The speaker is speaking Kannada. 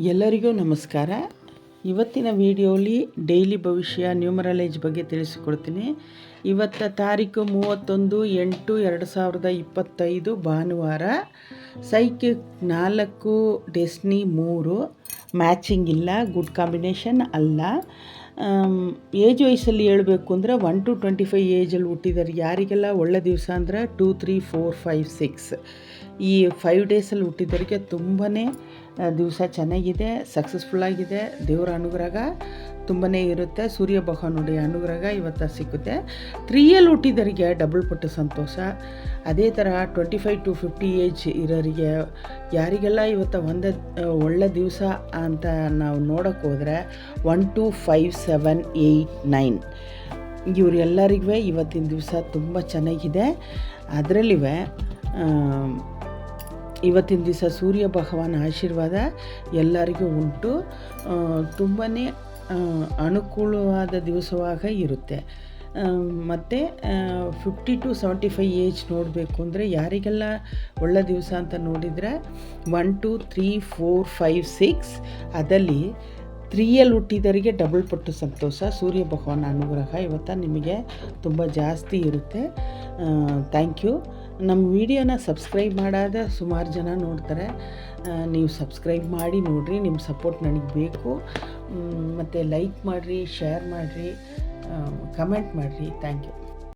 ಎಲ್ಲರಿಗೂ ನಮಸ್ಕಾರ. ಇವತ್ತಿನ ವಿಡಿಯೋಲಿ ಡೈಲಿ ಭವಿಷ್ಯ, ನ್ಯೂಮರಲೈಜ್ ಬಗ್ಗೆ ತಿಳಿಸಿಕೊಡ್ತೀನಿ. ಇವತ್ತ ತಾರೀಕು ಮೂವತ್ತೊಂದು ಎಂಟು ಎರಡು ಸಾವಿರದ ಇಪ್ಪತ್ತೈದು ಭಾನುವಾರ, ಸೈಕಿಕ್ ನಾಲ್ಕು, ಡೆಸ್ನಿ ಮೂರು, ಮ್ಯಾಚಿಂಗ್ ಇಲ್ಲ, ಗುಡ್ ಕಾಂಬಿನೇಷನ್ ಅಲ್ಲ. ಏಜ್ ವೈಸಲ್ಲಿ ಹೇಳಬೇಕು ಅಂದರೆ ಒನ್ ಟು ಟ್ವೆಂಟಿ ಫೈವ್ ಏಜಲ್ಲಿ ಹುಟ್ಟಿದ್ದಾರೆ ಯಾರಿಗೆಲ್ಲ ಒಳ್ಳೆ ದಿವಸ ಅಂದರೆ two three four five six ಈ ಫೈವ್ ಡೇಸಲ್ಲಿ ಹುಟ್ಟಿದವರಿಗೆ ತುಂಬಾ ದಿವಸ ಚೆನ್ನಾಗಿದೆ ಸಕ್ಸಸ್ಫುಲ್ಲಾಗಿದೆ ದೇವರ ಅನುಗ್ರಹ ತುಂಬಾ ಇರುತ್ತೆ. ಸೂರ್ಯ ಭಗವಾನುಡಿ ಅನುಗ್ರಹ ಇವತ್ತು ಸಿಗುತ್ತೆ ತ್ರೀಯಲ್ಲಿ ಹುಟ್ಟಿದವರಿಗೆ ಡಬಲ್ ಪಟ್ಟು ಸಂತೋಷ. ಅದೇ ಥರ twenty five to fifty age ಇರೋರಿಗೆ ಯಾರಿಗೆಲ್ಲ ಇವತ್ತು ಒಂದೇ ಒಳ್ಳೆ ದಿವಸ ಅಂತ ನಾವು ನೋಡೋಕ್ಕೆ ಹೋದರೆ one two five seven, eight, nine. ಇವರೆಲ್ಲರಿಗೂ ಇವತ್ತಿನ ದಿವಸ ತುಂಬ ಚೆನ್ನಾಗಿದೆ. ಅದರಲ್ಲಿವೆ ಇವತ್ತಿನ ದಿವಸ ಸೂರ್ಯ ಭಗವಾನ್ ಆಶೀರ್ವಾದ ಎಲ್ಲರಿಗೂ ಉಂಟು. ತುಂಬಾ ಅನುಕೂಲವಾದ ದಿವಸವಾಗ ಇರುತ್ತೆ. ಮತ್ತು fifty to seventy five age ನೋಡಬೇಕು ಅಂದರೆ ಯಾರಿಗೆಲ್ಲ ಒಳ್ಳೆ ದಿವಸ ಅಂತ ನೋಡಿದರೆ, one, two, three, four, five, six ಅದಲ್ಲಿ ತ್ರೀಯಲ್ಲಿ ಹುಟ್ಟಿದವರಿಗೆ ಡಬಲ್ ಪಟ್ಟು ಸಂತೋಷ, ಸೂರ್ಯ ಭಗವಾನ ಅನುಗ್ರಹ ಇವತ್ತು ನಿಮಗೆ ತುಂಬ ಜಾಸ್ತಿ ಇರುತ್ತೆ. ಥ್ಯಾಂಕ್ ಯು ನಮ್ಮ ವಿಡಿಯೋನ ಸಬ್ಸ್ಕ್ರೈಬ್ ಮಾಡಾದ ಸುಮಾರು ಜನ ನೋಡ್ತಾರೆ. ನೀವು ಸಬ್ಸ್ಕ್ರೈಬ್ ಮಾಡಿ ನೋಡಿರಿ ನಿಮ್ಮ ಸಪೋರ್ಟ್ ನನಗೆ ಬೇಕು. ಮತ್ತು ಲೈಕ್ ಮಾಡಿರಿ ಶೇರ್ ಮಾಡಿರಿ ಕಮೆಂಟ್ ಮಾಡಿರಿ. Thank you